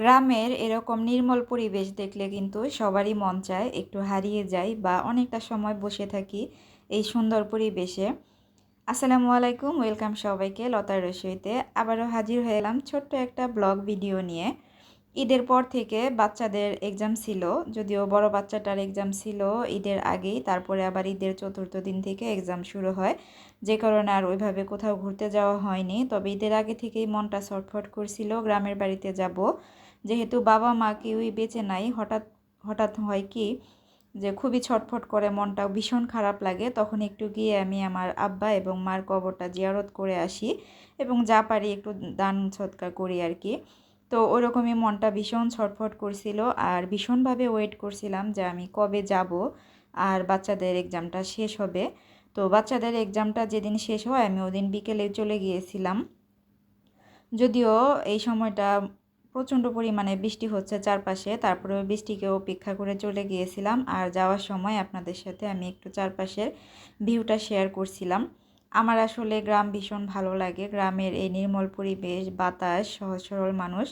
গ্রামের এরকম নির্মল পরিবেশ দেখলে কিন্তু সবারই মন চায় একটু হারিয়ে যাই বা অনেকটা সময় বসে থাকি এই সুন্দর পরিবেশে। আসসালামু আলাইকুম, ওয়েলকাম সবাইকে লতার রসইতে। আবারও হাজির হয়ে এলাম ছোট্ট একটা ব্লগ ভিডিও নিয়ে। ঈদের পর থেকে বাচ্চাদের এক্সাম ছিল, যদিও বড় বাচ্চাটার এক্সাম ছিল ঈদের আগেই, তারপরে আবার ঈদের চতুর্থ দিন থেকে এক্সাম শুরু হয়। যে কারণে আর ওইভাবে কোথাও ঘুরতে যাওয়া হয়নি, তবে ঈদের আগে থেকেই মনটা ছটফট করছিল, গ্রামের বাড়িতে যাব। যেহেতু বাবা মা কেউই বেঁচে নাই, হঠাৎ হঠাৎ হয় কি যে খুবই ছটফট করে মনটা ভীষণ খারাপ লাগে। তখন একটু গিয়ে আমি আমার আব্বা এবং মার কবরটা জিয়ারত করে আসি এবং যা পারি একটু দান সৎকার করি আর কি। তো ওরকমই মনটা ভীষণ ছটফট করছিল আর ভীষণভাবে ওয়েট করছিলাম যে আমি কবে যাব আর বাচ্চাদের এক্সামটা শেষ হবে। তো বাচ্চাদের এক্সামটা যেদিন শেষ হয়, আমি ওদিন বিকেলে চলে গিয়েছিলাম। যদিও এই সময়টা প্রচণ্ড পরিমাণে বৃষ্টি হচ্ছে চারপাশে। তারপরে বৃষ্টিকে অপেক্ষা করে চলে গিয়েছিলাম আর যাওয়ার সময় আপনাদের সাথে আমি একটু চারপাশের ভিউটা শেয়ার করছিলাম। আমার আসলে গ্রাম ভীষণ ভালো লাগে। গ্রামের এই নির্মল পরিবেশ, বাতাস, সহজ সরল মানুষ।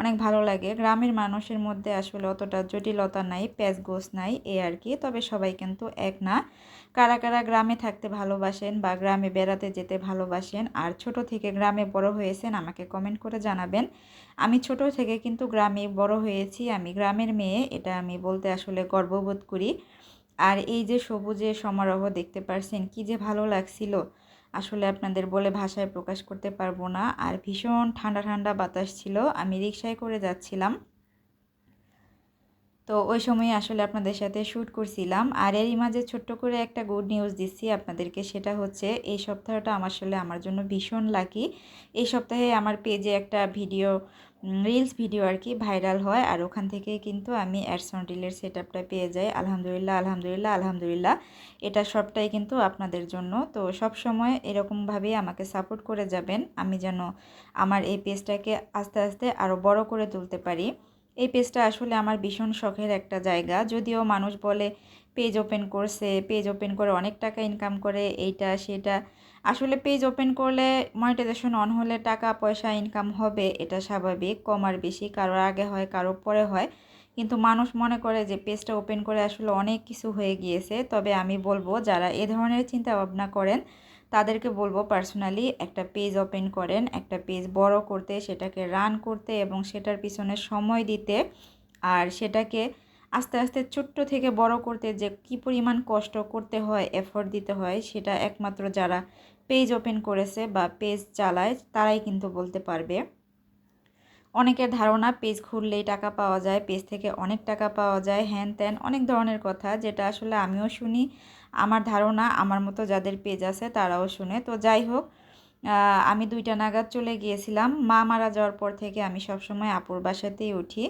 অনেক ভালো লাগে। গ্রামের মানুষের মধ্যে আসলে অতটা জটিলতা নাই, প্যাচ গোস নাই, এ আর কি। তবে সবাই কিন্তু এক না। কারা কারা গ্রামে থাকতে ভালোবাসেন বা গ্রামে বেড়াতে যেতে ভালোবাসেন আর ছোট থেকে গ্রামে বড় হয়েছেন আমাকে কমেন্ট করে জানাবেন। আমি ছোট থেকে কিন্তু গ্রামে বড় হয়েছি। আমি গ্রামের মেয়ে, এটা আমি বলতে আসলে গর্ববোধ করি। আর এই যে সবুজের সমারোহ দেখতে পারছেন, কি যে ভালো লাগছিল। আসলে আপনাদের বলে ভাষায় প্রকাশ করতে পারব না। আর ভীষণ ঠান্ডা ঠান্ডা বাতাস ছিল, আমি রিক্সায় করে যাচ্ছিলাম। তো ওই সময় আসলে আপনাদের সাথে শ্যুট করছিলাম। আর এরই মাঝে ছোট্ট করে একটা গুড নিউজ দিচ্ছি আপনাদেরকে, সেটা হচ্ছে এই সপ্তাহটা আমার আসলে আমার জন্য ভীষণ লাকি এই সপ্তাহে আমার পেজে একটা ভিডিও রিলস ভিডিও আর কি ভাইরাল হয় আর ওখান থেকেই কিন্তু আমি অ্যাডসন রিলের সেট আপটা পেয়ে যাই। আলহামদুলিল্লাহ আলহামদুলিল্লাহ আলহামদুলিল্লাহ। এটা সবটাই কিন্তু আপনাদের জন্য। তো সব সময় এরকমভাবেই আমাকে সাপোর্ট করে যাবেন। আমি যেন আমার এই পেজটাকে আস্তে আস্তে আরও বড় করে তুলতে পারি। এই পেজটা আসলে আমার ভীষণ শখের একটা জায়গা। যদিও মানুষ বলে পেজ ওপেন করছে পেজ ওপেন করে অনেক টাকা ইনকাম করে, এইটা, সেটা। আসলে পেজ ওপেন করলে মনিটাইজেশন অন হলে টাকা, পয়সা ইনকাম হবে, এটা স্বাভাবিক, কম আর বেশি, কারোর আগে হয় কারও পরে হয়। কিন্তু মানুষ মনে করে যে পেজটা ওপেন করে আসলে অনেক কিছু হয়ে গিয়েছে। তবে আমি বলব, যারা এ ধরনের চিন্তা ভাবনা করেন, তাদেরকে বলব পার্সোনালি একটা পেজ ওপেন করেন, একটা পেজ বড় করতে, সেটাকে রান করতে এবং সেটার পিছনে সময় দিতে। আর সেটাকে আস্তে আস্তে ছোট্ট থেকে বড় করতে যে কি পরিমাণ কষ্ট করতে হয় এফোর্ট দিতে হয়, সেটা একমাত্র যারা পেজ ওপেন করেছে বা পেজ চালায়, তারাই কিন্তু বলতে পারবে। অনেকের ধারণা পেজ খুললেই টাকা পাওয়া যায় পেজ থেকে অনেক টাকা পাওয়া যায়, হ্যান ত্যান, অনেক ধরনের কথা, যেটা আসলে আমিও শুনি, আমার ধারণা, আমার মতো যাদের পেজ আছে, তারাও শুনে। তো যাই হোক আমি দুইটা নাগাদ চলে গিয়েছিলাম। মা মারা যাওয়ার পর থেকে আমি সবসময় আপুর বাসাতেই উঠি।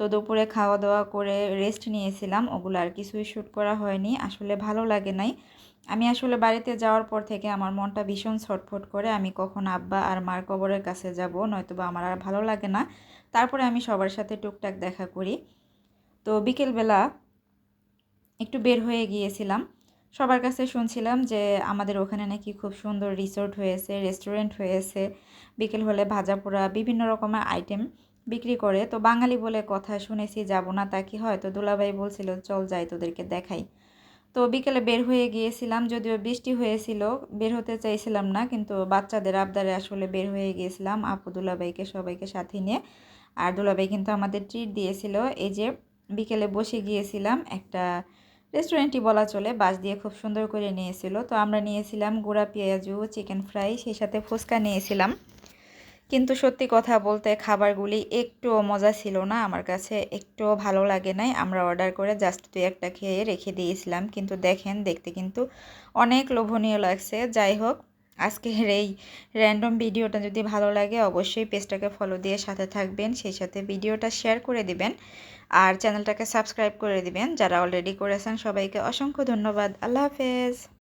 তো দুপুরে খাওয়া দাওয়া করে রেস্ট নিয়েছিলাম। ওগুলো আর কিছুই শ্যুট করা হয়নি। আসলে ভালো লাগে নাই। আমি আসলে বাড়িতে যাওয়ার পর থেকে আমার মনটা ভীষণ ছটফট করে আমি কখন আব্বা আর মার কবরের কাছে যাব, নয়তোবা আমার আর ভালো লাগে না। তারপরে আমি সবার সাথে টুকটাক দেখা করি। তো বিকেলবেলা একটু বের হয়ে গিয়েছিলাম। সবার কাছে শুনছিলাম যে আমাদের ওখানে নাকি খুব সুন্দর রিসোর্ট হয়েছে রেস্টুরেন্ট হয়েছে। বিকেল হলে ভাজা পোড়া বিভিন্ন রকমের আইটেম বিক্রি করে। তো বাঙালি বলে কথা শুনেছি, যাব না তা কি হয়? তো দুলাভাই বলছিল, চল যাই তোদেরকে দেখাই। তো বিকেলে বের হয়ে গিয়েছিলাম, যদিও বৃষ্টি হয়েছিল, বের হতে চাইছিলাম না, কিন্তু বাচ্চাদের আবদারে আসলে বের হয়ে গিয়েছিলাম আপু, দুলাভাইকে, সবাইকে সাথে নিয়ে। আর দুলাভাই কিন্তু আমাদের ট্রিট দিয়েছিল, এই যে বিকেলে বসে গিয়েছিলাম, একটা রেস্টুরেন্টই বলা চলে বাস দিয়ে খুব সুন্দর করে নিয়েছিল। তো আমরা নিয়েছিলাম গুঁড়া পেঁয়াজু চিকেন ফ্রাই সেই সাথে ফুচকা নিয়েছিলাম। কিন্তু সত্যি কথা বলতে খাবারগুলি একটুও মজা ছিল না আমার কাছে, একটুও ভালো লাগে নাই। আমরা অর্ডার করে জাস্ট দুই একটা খেয়ে রেখে দিয়েছিলাম। কিন্তু দেখেন, দেখতে কিন্তু অনেক লোভনীয় লাগছে। যাই হোক, আজকের এই র্যান্ডম ভিডিওটা যদি ভালো লাগে, অবশ্যই পেজটাকে ফলো দিয়ে সাথে থাকবেন। সেই সাথে ভিডিওটা শেয়ার করে দিবেন আর চ্যানেলটাকে সাবস্ক্রাইব করে দিবেন। যারা অলরেডি করেছেন, সবাইকে অসংখ্য ধন্যবাদ। আল্লাহ হাফেজ।